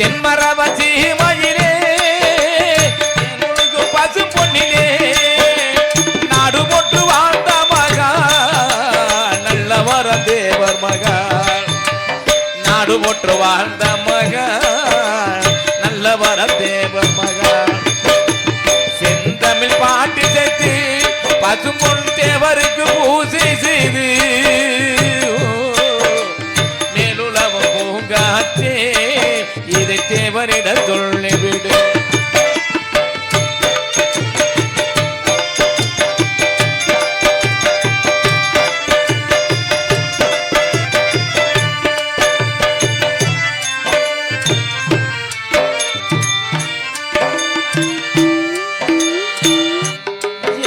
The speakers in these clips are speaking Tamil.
தென்மரவசி மயிலே பசு பொன்னிலே. நாடு போட்டு வாழ்ந்த மகா நல்ல வர தேவர் மகா. நாடு போட்டு வாழ்ந்த மகா நல்ல வர தேவர் மகா. செந்தமிழ் பாட்டு சேர்த்து பசும்பொன் தேவருக்கு பூசி தேவரிட சொல்லிவிடு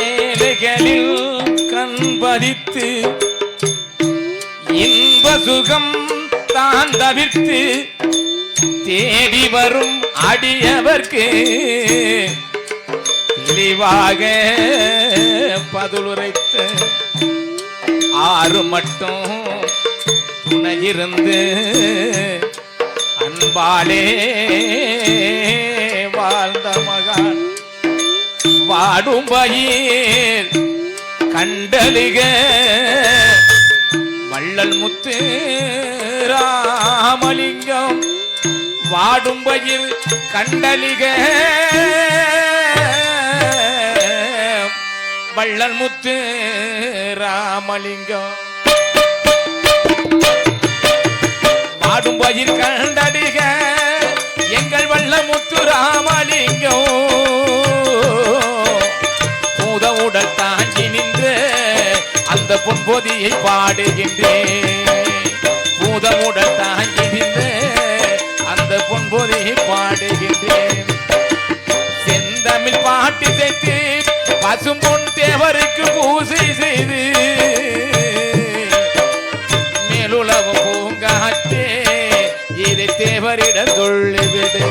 ஏழைகளில் பதித்து இன்ப சுகம் தான் தவிர்த்து தேடி வரும் அடியவர்க்கு தெளிவாக பதிலுரைத்த ஆறு மட்டும் துணையிருந்து அன்பாலே வாழ்ந்த மகான். வாடும் பயிர் கண்டலிக வள்ளல் முத்து ராமலிங்கம். வாடும் பயிர் கண்டலிக. வள்ளல் முத்து ராமலிங்கம். வாடும் பயிர் கண்டடிக எங்கள் வள்ள முத்து ராமலிங்கம். பூத உடல் தாங்கி நின்று அந்த பொன்பொதியை பாடுகின்றேன். பூத பசும்பொன் தேவருக்கு பூசை செய்து மேலுளவு பூங்காற்றே இதை தேவரிடம் சொல்லிவிடு.